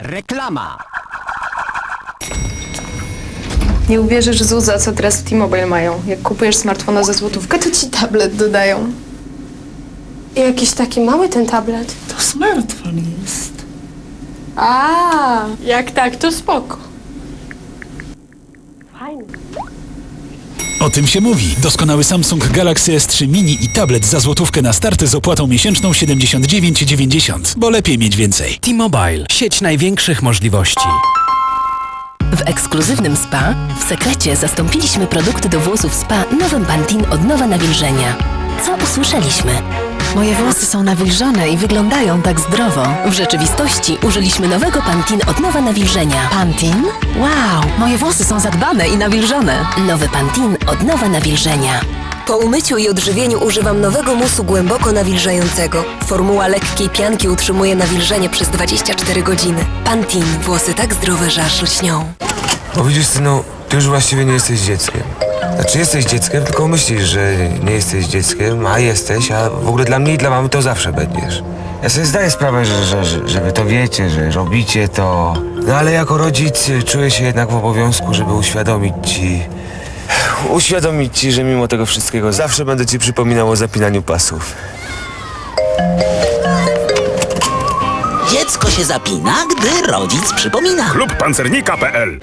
Reklama! Nie uwierzysz, Zuza, co teraz w T-Mobile mają. Jak kupujesz smartfona za złotówkę, to ci tablet dodają. I jakiś taki mały ten tablet. To smartfon jest. A, jak tak, to spoko. Fajnie. O tym się mówi. Doskonały Samsung Galaxy S3 Mini i tablet za złotówkę na starty z opłatą miesięczną 79,90. Bo lepiej mieć więcej. T-Mobile. Sieć największych możliwości. W ekskluzywnym spa w sekrecie zastąpiliśmy produkty do włosów spa nowym Pantin od nowa nawilżenia. Co usłyszeliśmy? Moje włosy są nawilżone i wyglądają tak zdrowo. W rzeczywistości użyliśmy nowego Pantin od nowa nawilżenia. Pantin? Wow, moje włosy są zadbane i nawilżone. Nowy Pantin od nowa nawilżenia. Po umyciu i odżywieniu używam nowego musu głęboko nawilżającego. Formuła lekkiej pianki utrzymuje nawilżenie przez 24 godziny. Pantin. Włosy tak zdrowe, że aż lśnią. Bo widzisz, synu, ty już właściwie nie jesteś dzieckiem. Znaczy jesteś dzieckiem, tylko myślisz, że nie jesteś dzieckiem, a jesteś, a w ogóle dla mnie i dla mamy to zawsze będziesz. Ja sobie zdaję sprawę, że, że, że, że wy to wiecie, że robicie to. No ale jako rodzic czuję się jednak w obowiązku, żeby uświadomić ci... Uświadomić ci, że mimo tego wszystkiego zawsze będę ci przypominał o zapinaniu pasów. Dziecko się zapina, gdy rodzic przypomina. Klub Pancernika.pl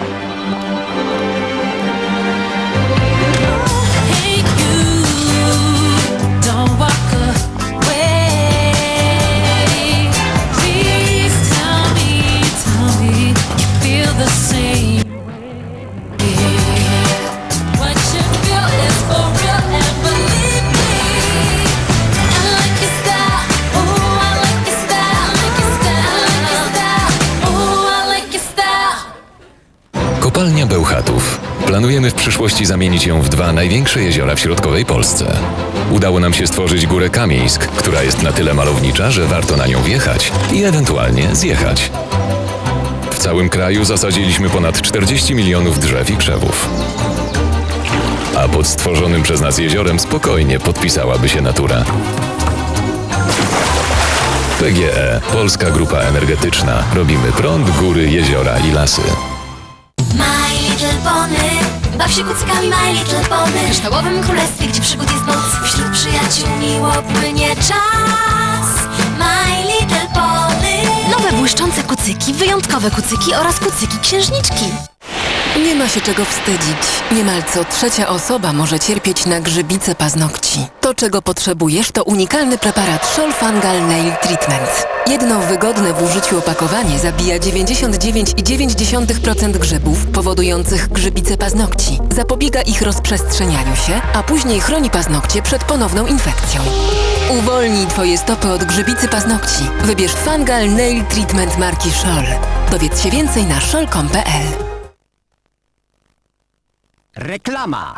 Bełchatów. Planujemy w przyszłości zamienić ją w dwa największe jeziora w środkowej Polsce. Udało nam się stworzyć Górę Kamieńsk, która jest na tyle malownicza, że warto na nią wjechać i ewentualnie zjechać. W całym kraju zasadziliśmy ponad 40 milionów drzew i krzewów. A pod stworzonym przez nas jeziorem spokojnie podpisałaby się natura. PGE, Polska Grupa Energetyczna. Robimy prąd, góry, jeziora i lasy. Little Pony. Baw się kucykami My Little Pony. W kryształowym królestwie, gdzie przygód jest moc. Wśród przyjaciół miło płynie czas. My Little Pony. Nowe błyszczące kucyki, wyjątkowe kucyki oraz kucyki księżniczki. Nie ma się czego wstydzić. Niemal co trzecia osoba może cierpieć na grzybice paznokci. To, czego potrzebujesz, to unikalny preparat Scholl Fungal Nail Treatment. Jedno wygodne w użyciu opakowanie zabija 99,9% grzybów powodujących grzybice paznokci. Zapobiega ich rozprzestrzenianiu się, a później chroni paznokcie przed ponowną infekcją. Uwolnij Twoje stopy od grzybicy paznokci. Wybierz Fungal Nail Treatment marki Scholl. Dowiedz się więcej na scholl.com.pl Reklama!